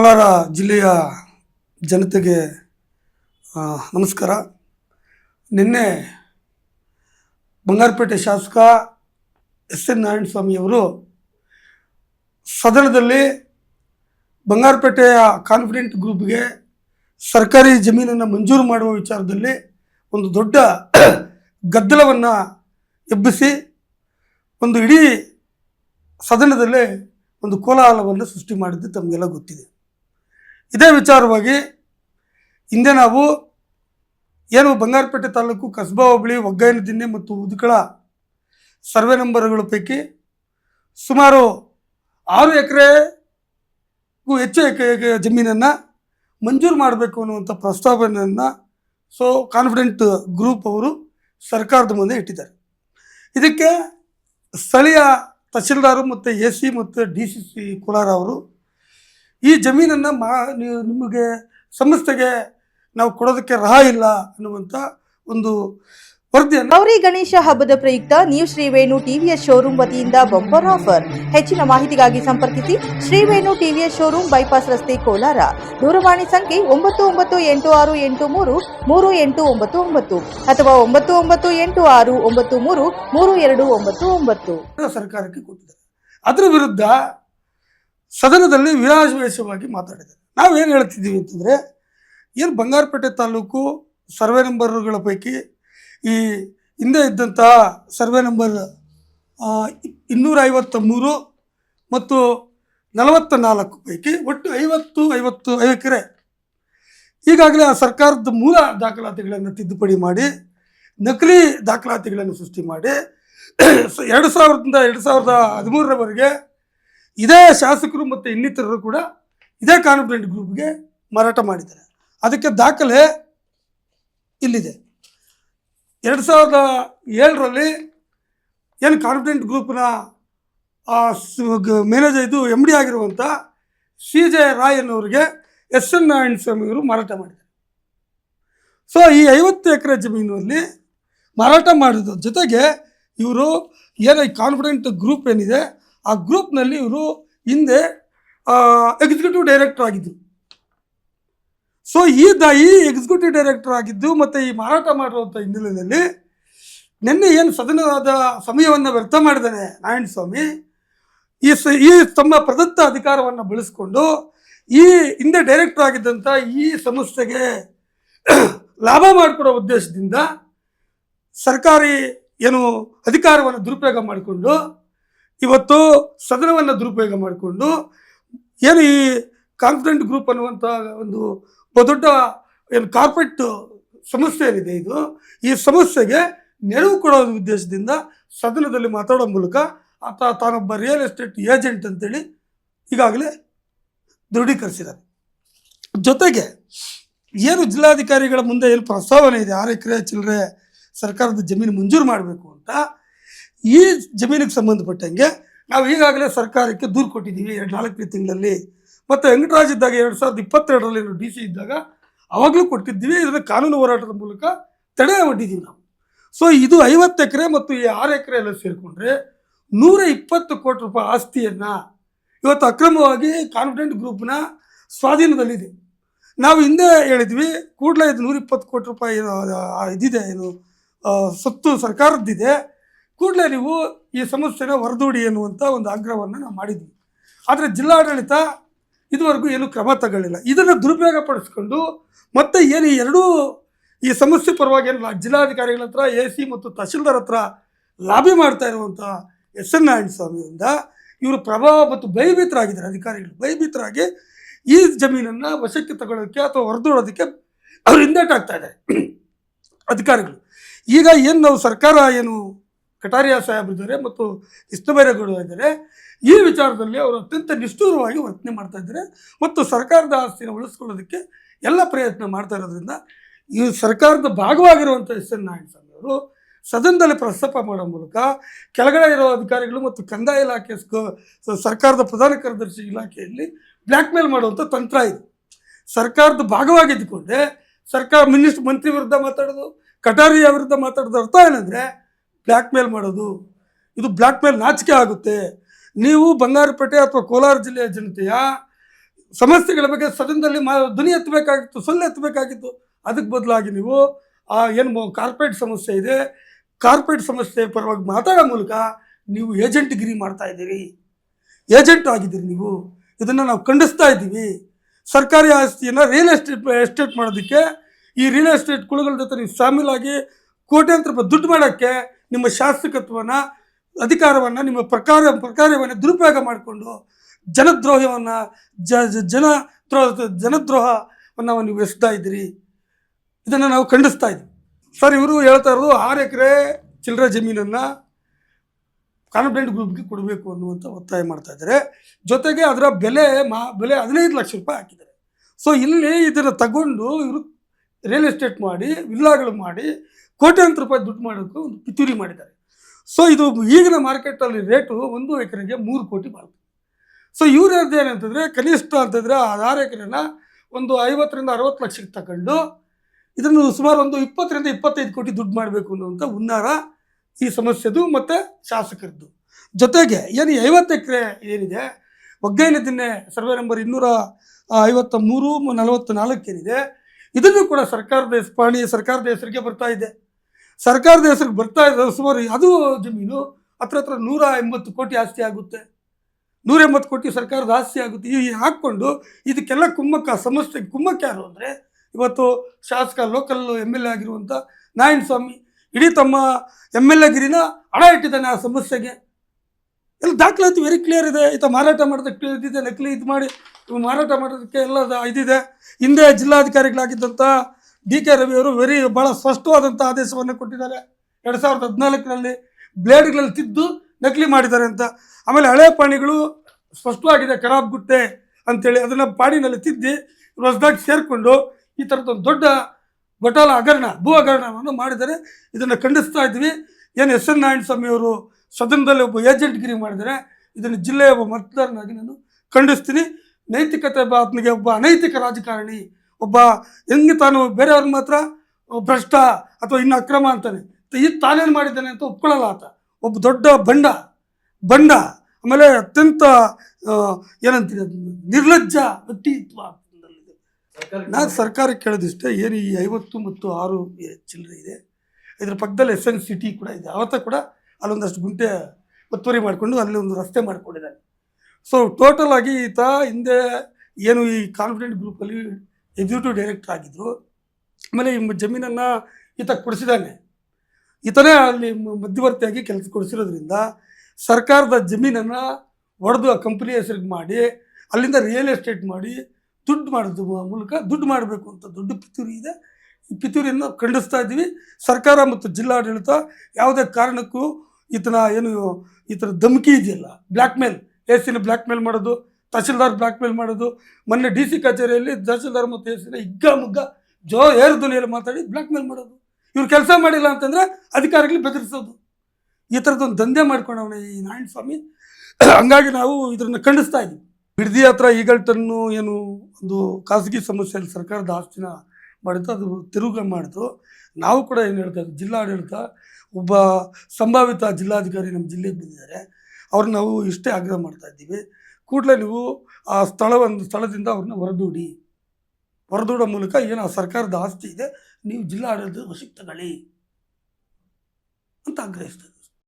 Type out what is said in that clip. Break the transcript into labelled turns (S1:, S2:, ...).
S1: ಕೋಲಾರ ಜಿಲ್ಲೆಯ ಜನತೆಗೆ ನಮಸ್ಕಾರ. ನಿನ್ನೆ ಬಂಗಾರಪೇಟೆ ಶಾಸಕ ಎಸ್ ಎನ್ ನಾರಾಯಣಸ್ವಾಮಿಯವರು ಸದನದಲ್ಲಿ ಬಂಗಾರಪೇಟೆಯ ಕಾನ್ಫಿಡೆಂಟ್ ಗ್ರೂಪ್ಗೆ ಸರ್ಕಾರಿ ಜಮೀನನ್ನು ಮಂಜೂರು ಮಾಡುವ ವಿಚಾರದಲ್ಲಿ ಒಂದು ದೊಡ್ಡ ಗದ್ದಲವನ್ನು ಎಬ್ಬಿಸಿ ಒಂದು ಇಡೀ ಸದನದಲ್ಲಿ ಒಂದು ಕೋಲಾಹಲವನ್ನು ಸೃಷ್ಟಿ ಮಾಡಿದ್ದು ತಮಗೆಲ್ಲ ಗೊತ್ತಿದೆ. ಇದೇ ವಿಚಾರವಾಗಿ ಹಿಂದೆ ನಾವು ಏನು ಬಂಗಾರಪೇಟೆ ತಾಲೂಕು ಕಸ್ಬಾ ಹೋಬಳಿ ಒಗ್ಗೈನ ದಿನ್ನೆ ಮತ್ತು ಉದ್ಕಳ ಸರ್ವೆ ನಂಬರ್ಗಳ ಪೈಕಿ ಸುಮಾರು ಆರು ಎಕರೆಗೂ ಹೆಚ್ಚು ಎಕರೆ ಜಮೀನನ್ನು ಮಂಜೂರು ಮಾಡಬೇಕು ಅನ್ನುವಂಥ ಪ್ರಸ್ತಾವನೆಯನ್ನು ಸೊ ಕಾನ್ಫಿಡೆಂಟ್ ಗ್ರೂಪ್ ಅವರು ಸರ್ಕಾರದ ಮುಂದೆ ಇಟ್ಟಿದ್ದಾರೆ. ಇದಕ್ಕೆ ಸ್ಥಳೀಯ ತಹಶೀಲ್ದಾರು ಮತ್ತು ಎ ಸಿ ಮತ್ತು ಡಿ ಸಿ ಸಿ ಕೋಲಾರ ಅವರು ಈ ಜಮೀನನ್ನು ಮಾ ನೀವು ನಿಮಗೆ ಸಂಸ್ಥೆಗೆ ನಾವು ಕೊಡೋದಕ್ಕೆ ರಹ ಇಲ್ಲ ಅನ್ನುವಂಥ ಒಂದು ವರದಿಯನ್ನು
S2: ಗೌರಿ ಗಣೇಶ ಹಬ್ಬದ ಪ್ರಯುಕ್ತ ನ್ಯೂ ಶ್ರೀವೇಣು ಟಿವಿಎಸ್ ಶೋರೂಮ್ ವತಿಯಿಂದ ಬಂಪರ್ ಆಫರ್ ಹೆಚ್ಚಿನ ಮಾಹಿತಿಗಾಗಿ ಸಂಪರ್ಕಿಸಿ ಶ್ರೀವೇಣು ಟಿವಿಎಸ್ ಶೋರೂಮ್ ಬೈಪಾಸ್ ರಸ್ತೆ ಕೋಲಾರ. ದೂರವಾಣಿ ಸಂಖ್ಯೆ ಒಂಬತ್ತು ಒಂಬತ್ತು ಎಂಟು ಆರು ಎಂಟು ಮೂರು ಮೂರು ಎಂಟು ಒಂಬತ್ತು ಒಂಬತ್ತು ಅಥವಾ ಒಂಬತ್ತು ಒಂಬತ್ತು ಎಂಟು ಆರು ಒಂಬತ್ತು ಮೂರು ಮೂರು ಎರಡು ಒಂಬತ್ತು ಒಂಬತ್ತು.
S1: ಸರ್ಕಾರಕ್ಕೆ ಕೊಟ್ಟಿದೆ ಅದರ ವಿರುದ್ಧ ಸದನದಲ್ಲಿ ವಿರಾಜವೇಶವಾಗಿ ಮಾತಾಡಿದ್ದಾರೆ ನಾವೇನು ಹೇಳ್ತಿದ್ದೀವಿ ಅಂತಂದರೆ, ಏನು ಬಂಗಾರಪೇಟೆ ತಾಲೂಕು ಸರ್ವೆ ನಂಬರ್ಗಳ ಪೈಕಿ ಈ ಹಿಂದೆ ಇದ್ದಂತಹ ಸರ್ವೆ ನಂಬರ್ ಇನ್ನೂರ ಐವತ್ತ ಮೂರು ಮತ್ತು ನಲವತ್ತ ನಾಲ್ಕು ಪೈಕಿ ಒಟ್ಟು ಐವತ್ತು ಐವತ್ತು ಎಕರೆ. ಈಗಾಗಲೇ ಆ ಸರ್ಕಾರದ ಮೂಲ ದಾಖಲಾತಿಗಳನ್ನು ತಿದ್ದುಪಡಿ ಮಾಡಿ, ನಕಲಿ ದಾಖಲಾತಿಗಳನ್ನು ಸೃಷ್ಟಿ ಮಾಡಿ ಎರಡು ಸಾವಿರದಿಂದ ಎರಡು ಸಾವಿರದ ಹದಿಮೂರರವರೆಗೆ ಇದೇ ಶಾಸಕರು ಮತ್ತು ಇನ್ನಿತರರು ಕೂಡ ಇದೇ ಕಾನ್ಫಿಡೆಂಟ್ ಗ್ರೂಪ್ಗೆ ಮಾರಾಟ ಮಾಡಿದ್ದಾರೆ. ಅದಕ್ಕೆ ದಾಖಲೆ ಇಲ್ಲಿದೆ. ಎರಡು ಸಾವಿರದ ಏಳರಲ್ಲಿ ಏನು ಕಾನ್ಫಿಡೆಂಟ್ ಗ್ರೂಪ್ನ ಮ್ಯಾನೇಜರ್ ಇದು ಎಂ ಡಿ ಆಗಿರುವಂಥ ಸಿ ಜೆ ರಾಯ್ ಅನ್ನೋರಿಗೆ ಎಸ್ ಎನ್ ನಾರಾಯಣ ಸ್ವಾಮಿಯವರು ಮಾರಾಟ ಮಾಡಿದ್ದಾರೆ. ಸೊ ಈ ಐವತ್ತು ಎಕರೆ ಜಮೀನಲ್ಲಿ ಮಾರಾಟ ಮಾಡಿದ ಜೊತೆಗೆ ಇವರು ಏನು ಕಾನ್ಫಿಡೆಂಟ್ ಗ್ರೂಪ್ ಏನಿದೆ ಆ ಗ್ರೂಪ್ನಲ್ಲಿ ಇವರು ಹಿಂದೆ ಎಕ್ಸಿಕ್ಯೂಟಿವ್ ಡೈರೆಕ್ಟರ್ ಆಗಿದ್ದರು ಸೊ ಈ ದ, ಈ ಎಕ್ಸಿಕ್ಯೂಟಿವ್ ಡೈರೆಕ್ಟರ್ ಆಗಿದ್ದು ಮತ್ತು ಈ ಮಾರಾಟ ಮಾಡಿರುವಂಥ ಹಿನ್ನೆಲೆಯಲ್ಲಿ ನಿನ್ನೆ ಏನು ಸದನದ ಸಮಯವನ್ನು ವ್ಯರ್ಥ ಮಾಡಿದ್ದಾನೆ ನಾರಾಯಣ ಸ್ವಾಮಿ ಈ ಸ, ಈ ತಮ್ಮ ಪ್ರದತ್ತ ಅಧಿಕಾರವನ್ನು ಬಳಸಿಕೊಂಡು ಈ ಹಿಂದೆ ಡೈರೆಕ್ಟರ್ ಆಗಿದ್ದಂಥ ಈ ಸಂಸ್ಥೆಗೆ ಲಾಭ ಮಾಡಿಕೊಡೋ ಉದ್ದೇಶದಿಂದ ಸರ್ಕಾರಿ ಏನು ಅಧಿಕಾರವನ್ನು ದುರುಪಯೋಗ ಮಾಡಿಕೊಂಡು ಇವತ್ತು ಸದನವನ್ನು ದುರುಪಯೋಗ ಮಾಡಿಕೊಂಡು ಏನು ಈ ಕಾನ್ಫಿಡೆಂಟ್ ಗ್ರೂಪ್ ಅನ್ನುವಂಥ ಒಂದು ದೊಡ್ಡ ಏನು ಕಾರ್ಪೊರೇಟ್ ಸಮಸ್ಯೆ ಏನಿದೆ ಇದು. ಈ ಸಮಸ್ಯೆಗೆ ನೆರವು ಕೊಡೋ ಉದ್ದೇಶದಿಂದ ಸದನದಲ್ಲಿ ಮಾತಾಡೋ ಮೂಲಕ ಆತ ತಾನೊಬ್ಬ ರಿಯಲ್ ಎಸ್ಟೇಟ್ ಏಜೆಂಟ್ ಅಂತೇಳಿ ಈಗಾಗಲೇ ದೃಢೀಕರಿಸಿದ್ದಾರೆ. ಜೊತೆಗೆ ಏನು ಜಿಲ್ಲಾಧಿಕಾರಿಗಳ ಮುಂದೆ ಏನು ಪ್ರಸ್ತಾವನೆ ಇದೆ, ಆರು ಎಕರೆ ಚಿಲ್ಲರೆ ಸರ್ಕಾರದ ಜಮೀನು ಮಂಜೂರು ಮಾಡಬೇಕು ಅಂತ ಈ ಜಮೀನಿಗೆ ಸಂಬಂಧಪಟ್ಟಂಗೆ ನಾವು ಈಗಾಗಲೇ ಸರ್ಕಾರಕ್ಕೆ ದೂರು ಕೊಟ್ಟಿದ್ದೀವಿ. ಎರಡು ನಾಲ್ಕನೇ ತಿಂಗಳಲ್ಲಿ. ಮತ್ತು ವೆಂಕಟರಾಜ್ ಇದ್ದಾಗ ಎರಡು ಸಾವಿರದ ಇಪ್ಪತ್ತೆರಡರಲ್ಲಿ ಡಿ ಸಿ ಇದ್ದಾಗ ಅವಾಗಲೂ ಕೊಟ್ಟಿದ್ದೀವಿ. ಇದನ್ನು ಕಾನೂನು ಹೋರಾಟದ ಮೂಲಕ ತಡೆ ಮಾಡಿದ್ದೀವಿ ನಾವು. ಸೊ ಇದು ಐವತ್ತು ಎಕರೆ ಮತ್ತು ಈ ಆರು ಎಕರೆ ಎಲ್ಲ ಸೇರಿಕೊಂಡ್ರೆ ನೂರ ಇಪ್ಪತ್ತು ಕೋಟಿ ರೂಪಾಯಿ ಆಸ್ತಿಯನ್ನು ಇವತ್ತು ಅಕ್ರಮವಾಗಿ ಕಾನ್ಫಿಡೆಂಟ್ ಗ್ರೂಪ್ನ ಸ್ವಾಧೀನದಲ್ಲಿದೆ. ನಾವು ಹಿಂದೆ ಹೇಳಿದ್ವಿ, ಕೂಡಲೇ ಇದು ನೂರ ಇಪ್ಪತ್ತು ಕೋಟಿ ರೂಪಾಯಿ ಇದಿದೆ, ಏನು ಸೊತ್ತು ಸರ್ಕಾರದ್ದಿದೆ. ಕೂಡಲೇ ನೀವು ಈ ಸಮಸ್ಯೆನ ಹೊರದೂಡಿ ಎನ್ನುವಂಥ ಒಂದು ಆಗ್ರಹವನ್ನು ನಾವು ಮಾಡಿದ್ವಿ. ಆದರೆ ಜಿಲ್ಲಾಡಳಿತ ಇದುವರೆಗೂ ಏನು ಕ್ರಮ ತಗೊಳ್ಳಿಲ್ಲ. ಇದನ್ನು ದುರುಪಯೋಗ ಪಡಿಸ್ಕೊಂಡು ಮತ್ತೆ ಏನು ಎರಡೂ ಈ ಸಮಸ್ಯೆ ಪರವಾಗಿ ಏನು ಲಾ- ಜಿಲ್ಲಾಧಿಕಾರಿಗಳ ಹತ್ರ, ಎ ಸಿ ಮತ್ತು ತಹಶೀಲ್ದಾರ್ ಹತ್ರ ಲಾಬಿ ಮಾಡ್ತಾ ಇರುವಂಥ ಎಸ್ ಎನ್ ನಾರಾಯಣ ಸ್ವಾಮಿಯಿಂದ ಇವರು ಪ್ರಭಾವ ಮತ್ತು ಭಯಭೀತರಾಗಿದ್ದಾರೆ ಅಧಿಕಾರಿಗಳು. ಭಯಭೀತರಾಗಿ ಈ ಜಮೀನನ್ನು ವಶಕ್ಕೆ ತಗೊಳ್ಳೋಕ್ಕೆ ಅಥವಾ ಹೊರದೂಡೋದಕ್ಕೆ ಅವರು ಹಿಂದೇಟಾಗ್ತಾ ಇದ್ದಾರೆ. ಅಧಿಕಾರಿಗಳು. ಈಗ ಏನು ನಾವು ಸರ್ಕಾರ ಏನು ಕಟಾರಿಯಾ ಸಾಹೇಬ್ರಿದ್ದಾರೆ ಮತ್ತು ಕೃಷ್ಣಬೈರೇಗೌಡ ಇದ್ದಾರೆ. ಈ ವಿಚಾರದಲ್ಲಿ ಅವರು ಅತ್ಯಂತ ನಿಷ್ಠೂರವಾಗಿ ವರ್ತನೆ ಮಾಡ್ತಾ ಇದ್ದಾರೆ ಮತ್ತು ಸರ್ಕಾರದ ಆಸ್ತಿನ ಉಳಿಸ್ಕೊಳ್ಳೋದಕ್ಕೆ ಎಲ್ಲ ಪ್ರಯತ್ನ ಮಾಡ್ತಾ ಇರೋದ್ರಿಂದ ಈ ಸರ್ಕಾರದ ಭಾಗವಾಗಿರುವಂಥ ಎಸ್ ಎನ್ ನಾರಾಯಣ ಸ್ವಾಮಿ ಅವರು ಸದನದಲ್ಲಿ ಪ್ರಸ್ತಾಪ ಮಾಡೋ ಮೂಲಕ ಕೆಳಗಡೆ ಇರೋ ಅಧಿಕಾರಿಗಳು ಮತ್ತು ಕಂದಾಯ ಇಲಾಖೆ ಸರ್ಕಾರದ ಪ್ರಧಾನ ಕಾರ್ಯದರ್ಶಿ ಇಲಾಖೆಯಲ್ಲಿ ಬ್ಲ್ಯಾಕ್ಮೇಲ್ ಮಾಡುವಂಥ ತಂತ್ರ ಇದೆ. ಸರ್ಕಾರದ ಭಾಗವಾಗಿದ್ದುಕೊಂಡೆ ಸರ್ಕಾರ ಮಿನಿಸ್ಟ್ ಮಂತ್ರಿ ವಿರುದ್ಧ ಮಾತಾಡೋದು, ಕಟಾರಿಯ ವಿರುದ್ಧ ಮಾತಾಡೋದು ಅರ್ಥ ಏನಂದರೆ ಬ್ಲ್ಯಾಕ್ ಮೇಲ್ ಮಾಡೋದು. ಇದು ಬ್ಲ್ಯಾಕ್ ಮೇಲ್ ನಾಚಿಕೆ ಆಗುತ್ತೆ. ನೀವು ಬಂಗಾರಪೇಟೆ ಅಥವಾ ಕೋಲಾರ ಜಿಲ್ಲೆಯ ಜನತೆಯ ಸಮಸ್ಯೆಗಳ ಬಗ್ಗೆ ಸದನದಲ್ಲಿ ಮಾ, ಧ್ವನಿ ಎತ್ತಬೇಕಾಗಿತ್ತು ಸೊಲ್ಲು ಎತ್ತಬೇಕಾಗಿತ್ತು. ಅದಕ್ಕೆ ಬದಲಾಗಿ ನೀವು ಆ ಏನು ಕಾರ್ಪೊರೇಟ್ ಸಮಸ್ಯೆ ಇದೆ. ಕಾರ್ಪೊರೇಟ್ ಸಮಸ್ಯೆ ಪರವಾಗಿ ಮಾತಾಡೋ ಮೂಲಕ ನೀವು ಏಜೆಂಟ್ಗಿರಿ ಮಾಡ್ತಾ ಇದ್ದೀರಿ. ಏಜೆಂಟ್ ಆಗಿದ್ದೀರಿ ನೀವು. ಇದನ್ನು ನಾವು ಖಂಡಿಸ್ತಾ ಇದ್ದೀವಿ. ಸರ್ಕಾರಿ ಆಸ್ತಿಯನ್ನು ರಿಯಲ್ ಎಸ್ಟೇಟ್ ಎಸ್ಟೇಟ್ ಮಾಡೋದಕ್ಕೆ ಈ ರಿಯಲ್ ಎಸ್ಟೇಟ್ ಕುಳುಗಳ ಜೊತೆ ನೀವು ಶಾಮೀಲಾಗಿ ಕೋಟ್ಯಾಂತರ ರೂಪಾಯಿ ದುಡ್ಡು ಮಾಡೋಕ್ಕೆ ನಿಮ್ಮ ಶಾಸಕತ್ವನ, ಅಧಿಕಾರವನ್ನು, ನಿಮ್ಮ ಪ್ರಕಾರ ಪ್ರಕಾರವನ್ನು ದುರುಪಯೋಗ ಮಾಡಿಕೊಂಡು ಜನದ್ರೋಹವನ್ನು, ಜ, ಜ- ಜನ ದ್ರೋಹ ಜನದ್ರೋಹವನ್ನು ನೀವು ಎಸ್ತಾ ಇದ್ದೀರಿ. ಇದನ್ನು ನಾವು ಖಂಡಿಸ್ತಾ ಇದ್ದೀವಿ. ಸರ್, ಇವರು ಹೇಳ್ತಾ ಇರೋದು ಆರು ಎಕರೆ ಚಿಲ್ಲರೆ ಜಮೀನನ್ನು ಕಾನ್ಫಿಡೆಂಟ್ ಗ್ರೂಪ್ಗೆ ಕೊಡಬೇಕು ಅನ್ನುವಂಥ ಒತ್ತಾಯ ಮಾಡ್ತಾ ಇದ್ದಾರೆ. ಜೊತೆಗೆ ಅದರ ಬೆಲೆ ಮಾ ಬೆಲೆ ಹದಿನೈದು ಲಕ್ಷ ರೂಪಾಯಿ ಹಾಕಿದ್ದಾರೆ. ಸೊ ಇಲ್ಲಿ ಇದನ್ನು ತಗೊಂಡು ಇವರು ರಿಯಲ್ ಎಸ್ಟೇಟ್ ಮಾಡಿ ವಿಲ್ಲಾಗಳು ಮಾಡಿ, ಕೋಟ್ಯಾಂತರ ರೂಪಾಯಿ ದುಡ್ಡು ಮಾಡೋಕ್ಕೆ ಒಂದು ಪಿತೂರಿ ಮಾಡಿದ್ದಾರೆ. ಸೊ ಇದು ಈಗಿನ ಮಾರ್ಕೆಟಲ್ಲಿ ರೇಟು ಒಂದು ಎಕರೆಗೆ ಮೂರು ಕೋಟಿ ಬಾಳ್ತು ಸೊ ಇವ್ರದ್ದು ಏನಂತಂದರೆ ಕನಿಷ್ಠ ಅಂತಂದರೆ ಆ ಆರು ಎಕರೆನ ಒಂದು ಐವತ್ತರಿಂದ ಅರವತ್ತು ಲಕ್ಷಕ್ಕೆ ತಗೊಂಡು ಇದನ್ನು ಸುಮಾರು ಒಂದು ಇಪ್ಪತ್ತರಿಂದ ಇಪ್ಪತ್ತೈದು ಕೋಟಿ ದುಡ್ಡು ಮಾಡಬೇಕು ಅನ್ನುವಂಥ ಹುನ್ನಾರ ಈ ಸಮಸ್ಯೆದು ಮತ್ತು ಶಾಸಕರದ್ದು. ಜೊತೆಗೆ ಏನು ಐವತ್ತು ಎಕರೆ ಏನಿದೆ ಒಗ್ಗೈನ ದಿನ್ನೆ ಸರ್ವೆ ನಂಬರ್ ಇನ್ನೂರ ಐವತ್ತ ಮೂರು, ನಲವತ್ತ ನಾಲ್ಕು ಏನಿದೆ ಇದನ್ನು ಕೂಡ ಸರ್ಕಾರದ ಪಾಣಿ ಸರ್ಕಾರದ ಹೆಸರಿಗೆ ಬರ್ತಾ ಇದೆ. ಸರ್ಕಾರದ ಹೆಸರಿಗೆ ಬರ್ತಾ ಇದೆ ಸುಮಾರು ಅದು ಜಮೀನು ಹತ್ರ ಹತ್ರ ನೂರ ಎಂಬತ್ತು ಕೋಟಿ ಆಸ್ತಿ ಆಗುತ್ತೆ. ನೂರ ಎಂಬತ್ತು ಕೋಟಿ ಸರ್ಕಾರದ ಆಸ್ತಿ ಆಗುತ್ತೆ. ಈ ಹಾಕ್ಕೊಂಡು ಇದಕ್ಕೆಲ್ಲ ಕುಮ್ಮಕ್ಕ ಸಮಸ್ಯೆ, ಕುಮ್ಮಕ್ಕ ಯಾರು ಅಂದರೆ ಇವತ್ತು ಶಾಸಕ ಲೋಕಲ್ ಎಂ ಎಲ್ ಎ ಆಗಿರುವಂಥ ನಾರಾಯಣ ಸ್ವಾಮಿ ಇಡೀ ತಮ್ಮ ಎಂ ಎಲ್ ಎ ಗಿರಿನ ಹಣ ಇಟ್ಟಿದ್ದಾನೆ ಆ ಸಮಸ್ಯೆಗೆ. ಎಲ್ಲ ದಾಖಲಾತಿ ವೆರಿ ಕ್ಲಿಯರ್ ಇದೆ. ಈತ ಮಾರಾಟ ಮಾಡೋದಕ್ಕೆ ಇದಿದೆ, ನಕಲಿ ಇದು ಮಾಡಿ ಮಾರಾಟ ಮಾಡೋದಕ್ಕೆ ಎಲ್ಲ ಇದಿದೆ. ಹಿಂದೆ ಜಿಲ್ಲಾಧಿಕಾರಿಗಳಾಗಿದ್ದಂಥ ಡಿ ಕೆ ರವಿ ಅವರು ವೆರಿ ಭಾಳ ಸ್ಪಷ್ಟವಾದಂಥ ಆದೇಶವನ್ನು ಕೊಟ್ಟಿದ್ದಾರೆ. ಎರಡು ಸಾವಿರದ ಹದಿನಾಲ್ಕರಲ್ಲಿ ಬ್ಲೇಡ್ಗಳಲ್ಲಿ ತಿದ್ದು ನಕಲಿ ಮಾಡಿದ್ದಾರೆ ಅಂತ. ಆಮೇಲೆ ಹಳೆ ಪಾಣಿಗಳು ಸ್ಪಷ್ಟವಾಗಿದೆ ಖರಾಬ್ ಗುಟ್ಟೆ ಅಂತೇಳಿ ಅದನ್ನು ಪಾಣಿನಲ್ಲಿ ತಿದ್ದಿ ಹೊಸದಾಗಿ ಸೇರಿಕೊಂಡು ಈ ಥರದೊಂದು ದೊಡ್ಡ ಗೊಟಾಲ ಹಗರಣ, ಭೂ ಹಗರಣವನ್ನು ಮಾಡಿದ್ದಾರೆ ಇದನ್ನು ಖಂಡಿಸ್ತಾ ಇದ್ವಿ. ಏನು ಎಸ್ ಎನ್ ನಾರಾಯಣ ಸ್ವಾಮಿ ಅವರು ಸದನದಲ್ಲಿ ಒಬ್ಬ ಏಜೆಂಟ್ಗಿರಿ ಮಾಡಿದರೆ ಇದನ್ನು ಜಿಲ್ಲೆಯ ಒಬ್ಬ ಮತದಾರನಾಗಿ ನಾನು ಖಂಡಿಸ್ತೀನಿ. ನೈತಿಕತೆ ಬಾತ್ನಿಗೆ ಆತನಿಗೆ ಒಬ್ಬ ಅನೈತಿಕ ರಾಜಕಾರಣಿ ಒಬ್ಬ ಹೆಂಗೆ ತಾನು ಬೇರೆಯವ್ರಿಗೆ ಮಾತ್ರ ಭ್ರಷ್ಟ ಅಥವಾ ಇನ್ನು ಅಕ್ರಮ ಅಂತಾನೆ. ಈ ತಾನೇನು ಮಾಡಿದ್ದಾನೆ ಅಂತ ಒಪ್ಕೊಳ್ಳಲ್ಲ ಆತ. ಒಬ್ಬ ದೊಡ್ಡ ಬಂಡ ಬಂಡ ಆಮೇಲೆ ಅತ್ಯಂತ ಏನಂತೀರಿ ಅದು ನಿರ್ಲಜ್ಜ ವ್ಯಕ್ತಿತ್ವ. ನಾನು ಸರ್ಕಾರಕ್ಕೆ ಕೇಳೋದಿಷ್ಟೇ ಏನು ಈ ಐವತ್ತು ಮತ್ತು ಆರು ಚಿಲ್ಲರೆ ಇದೆ. ಇದರ ಪಕ್ಕದಲ್ಲಿ ಎಸ್ ಎನ್ ಸಿಟಿ ಕೂಡ ಇದೆ. ಅವತ್ತ ಕೂಡ ಅಲ್ಲೊಂದಷ್ಟು ಗುಂಟೆ ಒತ್ತುವರಿ ಮಾಡಿಕೊಂಡು ಅಲ್ಲಿ ಒಂದು ರಸ್ತೆ ಮಾಡಿಕೊಂಡಿದ್ದಾನೆ ಸೊ ಟೋಟಲ್ ಆಗಿ ಈತ ಹಿಂದೆ ಏನು ಈ ಕಾನ್ಫಿಡೆಂಟ್ ಗ್ರೂಪಲ್ಲಿ ಎಕ್ಸಿಕ್ಯೂಟಿವ್ ಡೈರೆಕ್ಟರ್ ಆಗಿದ್ದರು ಆಮೇಲೆ ಈ ಜಮೀನನ್ನು ಈತ ಕೊಡಿಸಿದ್ದಾನೆ. ಈತನೇ ಅಲ್ಲಿ ಮಧ್ಯವರ್ತಿಯಾಗಿ ಕೆಲಸ ಕೊಡಿಸಿರೋದ್ರಿಂದ ಸರ್ಕಾರದ ಜಮೀನನ್ನು ಒಡೆದು ಆ ಕಂಪ್ನಿ ಹೆಸರಿಗೆ ಮಾಡಿ, ಅಲ್ಲಿಂದ ರಿಯಲ್ ಎಸ್ಟೇಟ್ ಮಾಡಿ ದುಡ್ಡು ಮಾಡೋದು ಮೂಲಕ ದುಡ್ಡು ಮಾಡಬೇಕು ಅಂತ ದೊಡ್ಡ ಪಿತೂರಿ ಇದೆ. ಈ ಪಿತೂರಿಯನ್ನು ಖಂಡಿಸ್ತಾ ಇದ್ದೀವಿ. ಸರ್ಕಾರ ಮತ್ತು ಜಿಲ್ಲಾಡಳಿತ ಯಾವುದೇ ಕಾರಣಕ್ಕೂ ಈತನ ಏನು ಈತನ ಧಮಕಿ ಇದೆಯಲ್ಲ ಬ್ಲ್ಯಾಕ್ ಮೇಲ್ ಎ ಸಿನ ಬ್ಲ್ಯಾಕ್ ಮೇಲ್ ಮಾಡೋದು, ತಹಸೀಲ್ದಾರ್ ಬ್ಲ್ಯಾಕ್ ಮೇಲ್ ಮಾಡೋದು, ಮೊನ್ನೆ ಡಿ ಸಿ ಕಚೇರಿಯಲ್ಲಿ ತಹಸೀಲ್ದಾರ್ ಮತ್ತು ಎ ಸಿನ ಹಿಗ್ಗ ಮುಗ್ಗ ಜೋ ಏರು ಮಾತಾಡಿ ಬ್ಲ್ಯಾಕ್ ಮೇಲ್ ಮಾಡೋದು. ಇವ್ರು ಕೆಲಸ ಮಾಡಿಲ್ಲ ಅಂತಂದರೆ ಅಧಿಕಾರಿಗಳು ಬೆದರಿಸೋದು. ಈ ಥರದೊಂದು ದಂಧೆ ಮಾಡ್ಕೊಂಡವನೇ ಈ ನಾರಾಯಣ ಸ್ವಾಮಿ ಹಂಗಾಗಿ ನಾವು ಇದನ್ನು ಖಂಡಿಸ್ತಾ ಇದ್ದೀವಿ ಬಿಡದಿ ಹತ್ರ ಈಗಲ್ಟನ್ನು ಏನು ಒಂದು ಖಾಸಗಿ ಸಮಸ್ಯೆಯಲ್ಲಿ ಸರ್ಕಾರದ ಆಸ್ತಿನ ಮಾಡಿದ್ದು, ಅದು ತಿರುಗ ಮಾಡಿದ್ರು. ನಾವು ಕೂಡ ಏನು ಹೇಳ್ತಾ ಜಿಲ್ಲಾಡಳಿತ ಒಬ್ಬ ಸಂಭಾವಿತ ಜಿಲ್ಲಾಧಿಕಾರಿ ನಮ್ಮ ಜಿಲ್ಲೆಗೆ ಬಂದಿದ್ದಾರೆ. ಅವ್ರನ್ನ ನಾವು ಇಷ್ಟೇ ಆಗ್ರಹ ಮಾಡ್ತಾ ಇದ್ದೀವಿ. ಕೂಡಲೇ ನೀವು ಆ ಸ್ಥಳವನ್ನು ಸ್ಥಳದಿಂದ ಅವ್ರನ್ನ ಹೊರದೂಡಿ. ಹೊರದೂಡೋ ಮೂಲಕ ಏನು ಆ ಸರ್ಕಾರದ ಆಸ್ತಿ ಇದೆ. ನೀವು ಜಿಲ್ಲಾಡಳಿತದ ವಶಕ್ಕೆ ತಗೊಳ್ಳಿ ಅಂತ ಆಗ್ರಹಿಸ್ತದೆ